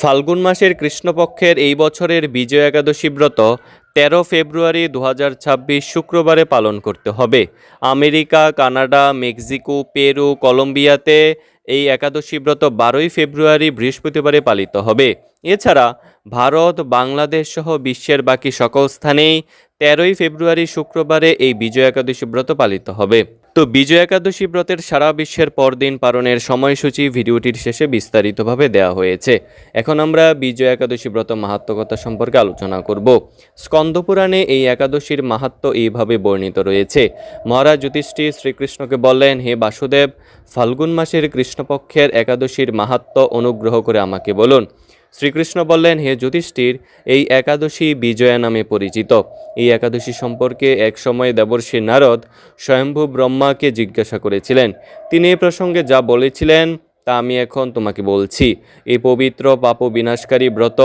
ফাল্গুন মাসের কৃষ্ণপক্ষের এই বছরের বিজয় একাদশী ব্রত তেরো ফেব্রুয়ারি দু হাজার ছাব্বিশ শুক্রবারে পালন করতে হবে। আমেরিকা, কানাডা, মেক্সিকো, পেরু, কলম্বিয়াতে এই একাদশী ব্রত বারোই ফেব্রুয়ারি বৃহস্পতিবারে পালিত হবে। এছাড়া ভারত, বাংলাদেশ সহ বিশ্বের বাকি সকল স্থানেই তেরোই ফেব্রুয়ারি শুক্রবারে এই বিজয় একাদশী ব্রত পালিত হবে। তো বিজয় একাদশী ব্রতের সারা বিশ্বের পরদিন পালনের সময়সূচি ভিডিওটির শেষে বিস্তারিতভাবে দেওয়া হয়েছে। এখন আমরা বিজয় একাদশী ব্রত মাহাত্মকতা সম্পর্কে আলোচনা করব। স্কন্দপুরাণে এই একাদশীর মাহাত্ম এইভাবে বর্ণিত রয়েছে। মহারাজ যুধিষ্ঠির শ্রীকৃষ্ণকে বললেন, হে বাসুদেব, ফাল্গুন মাসের কৃষ্ণপক্ষের একাদশীর মাহাত্ম অনুগ্রহ করে আমাকে বলুন। শ্রীকৃষ্ণ বললেন, হে যুধিষ্ঠির, এই একাদশী বিজয়া নামে পরিচিত। এই একাদশী সম্পর্কে এক সময় দেবর্ষী নারদ স্বয়ম্ভু ব্রহ্মাকে জিজ্ঞাসা করেছিলেন। তিনি এ প্রসঙ্গে যা বলেছিলেন, তা আমি এখন তোমাকে বলছি। এই পবিত্র পাপ বিনাশকারী ব্রত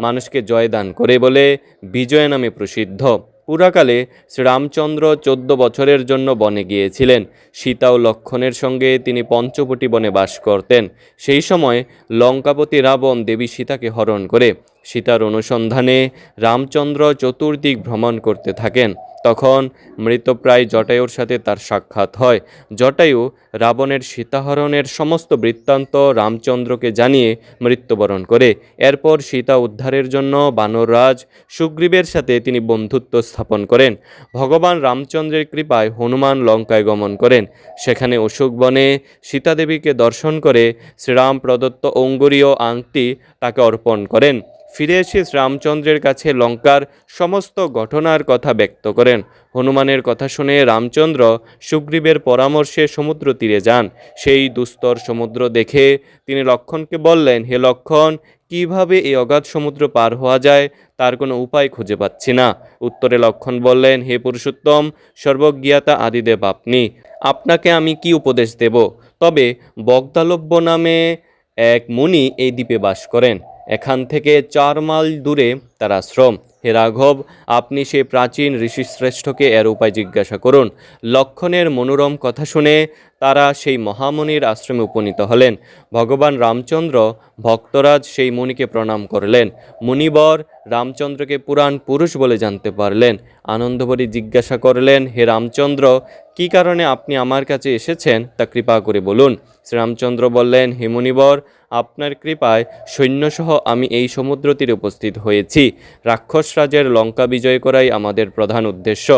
মানুষকে জয়দান করে বলে বিজয় নামে প্রসিদ্ধ। পুরাকালে শ্রীরামচন্দ্র চোদ্দ বছরের জন্য বনে গিয়েছিলেন। সীতা ও লক্ষণের সঙ্গে তিনি পঞ্চবটি বনে বাস করতেন। সেই সময় লঙ্কাপতি রাবণ দেবী সীতাকে হরণ করে সীতার অনুসন্ধানে রামচন্দ্র চতুর্দিক ভ্রমণ করতে থাকেন। তখন মৃতপ্রায় জটায়ুর সাথে তার সাক্ষাৎ হয়। জটায়ু রাবণের সীতাহরণের সমস্ত বৃত্তান্ত রামচন্দ্রকে জানিয়ে মৃত্যুবরণ করে। এরপর সীতা উদ্ধারের জন্য বানররাজ সুগ্রীবের সাথে তিনি বন্ধুত্ব স্থাপন করেন। ভগবান রামচন্দ্রের কৃপায় হনুমান লঙ্কায় গমন করেন। সেখানে অশোক বনে সীতাদেবীকে দর্শন করে শ্রীরাম প্রদত্ত অঙ্গুরীয় আংটি তাকে অর্পণ করেন। ফিরে এসে রামচন্দ্রের কাছে লঙ্কার সমস্ত ঘটনার কথা ব্যক্ত করেন। হনুমানের কথা শুনে রামচন্দ্র সুগ্রীবের পরামর্শে সমুদ্র তীরে যান। সেই দুস্তর সমুদ্র দেখে তিনি লক্ষণকে বললেন, হে লক্ষণ, কীভাবে এই অগাধ সমুদ্র পার হওয়া যায় তার কোনো উপায় খুঁজে পাচ্ছি না? উত্তরে লক্ষণ বললেন, হে পুরুষোত্তম, সর্বজ্ঞাতা আদিদেব আপনি। আপনাকে আমি কি উপদেশ দেব? তবে বগদালব্য নামে এক মুনি এই দ্বীপে বাস করেন। এখান থেকে চার মাইল দূরে তার আশ্রম হে রাঘব, আপনি সে প্রাচীন ঋষিশ্রেষ্ঠকে এর উপায় জিজ্ঞাসা করুন। লক্ষণের মনোরম কথা শুনে তারা সেই মহামুনির আশ্রমে উপনীত হলেন। ভগবান রামচন্দ্র ভক্তরাজ সেই মুনিকে প্রণাম করলেন। মুনিবর রামচন্দ্রকে পুরাণ পুরুষ বলে জানতে পারলেন। আনন্দভরি জিজ্ঞাসা করলেন, হে রামচন্দ্র কি কারণে আপনি আমার কাছে এসেছেন তা কৃপা করে বলুন। শ্রীরামচন্দ্র বললেন, হে মুনিবর, আপনার কৃপায় সৈন্যসহ আমি এই সমুদ্র তীরে উপস্থিত হয়েছি। রাক্ষসরাজের লঙ্কা বিজয় করাই আমাদের প্রধান উদ্দেশ্য।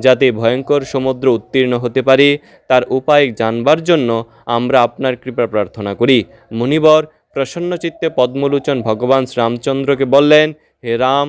যাতে ভয়ঙ্কর সমুদ্র উত্তীর্ণ হতে পারি, তার উপায় জানবার জন্য আমরা আপনার কৃপা প্রার্থনা করি। মুনিবর প্রসন্নচিত্তে পদ্মলোচন ভগবান শ্রীরামচন্দ্রকে বললেন, হে রাম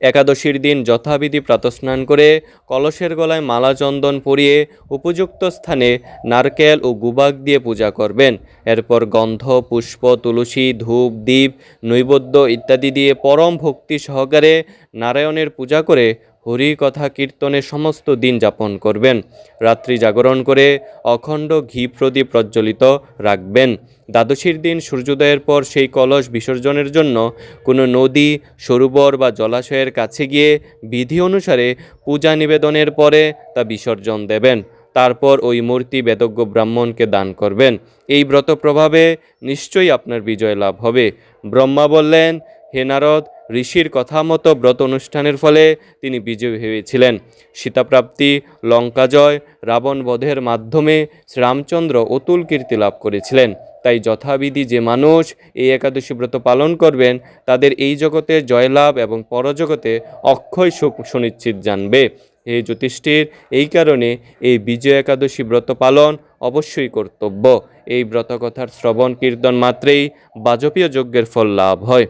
একাদশীর দিন যথাবিধি প্রাতস্নান করে কলসের গলায় মালা চন্দন পরিয়ে উপযুক্ত স্থানে নারকেল ও গুবাক দিয়ে পূজা করবেন। এরপর গন্ধ, পুষ্প, তুলসী, ধূপ দ্বীপ নৈবদ্য ইত্যাদি দিয়ে পরম ভক্তি সহকারে নারায়ণের পূজা করে হরি কথা কীর্তনে সমস্ত দিন যাপন করবেন। রাত্রি জাগরণ করে অখণ্ড ঘি প্রদীপ প্রজ্বলিত রাখবেন। দ্বাদশীর দিন সূর্যোদয়ের পর সেই কলস বিসর্জনের জন্য কোনো নদী, সরোবর বা জলাশয়ের কাছে গিয়ে বিধি অনুসারে পূজা নিবেদনের পরে তা বিসর্জন দেবেন। তারপর ওই মূর্তি বেদজ্ঞ ব্রাহ্মণকে দান করবেন। এই ব্রত প্রভাবে নিশ্চয়ই আপনার বিজয় লাভ হবে। ব্রহ্মা বললেন হে নারদ, ঋষির কথা মতো ব্রত অনুষ্ঠানের ফলে তিনি বিজয়ী হয়েছিলেন। সীতাপ্রাপ্তি, লঙ্কাজয় রাবণ বধের মাধ্যমে শ্রীরামচন্দ্র অতুল কীর্তি লাভ করেছিলেন। তাই যথাবিধি যে মানুষ এই একাদশী ব্রত পালন করবেন, তাদের এই জগতে জয়লাভ এবং পরজগতে অক্ষয় সুখ সুনিশ্চিত জানবে। হে জ্যোতিষ্ঠির এই কারণে এই বিজয় একাদশী ব্রত পালন অবশ্যই কর্তব্য। এই ব্রতকথার শ্রবণ কীর্তন মাত্রেই বাজপীয় যজ্ঞের ফল লাভ হয়।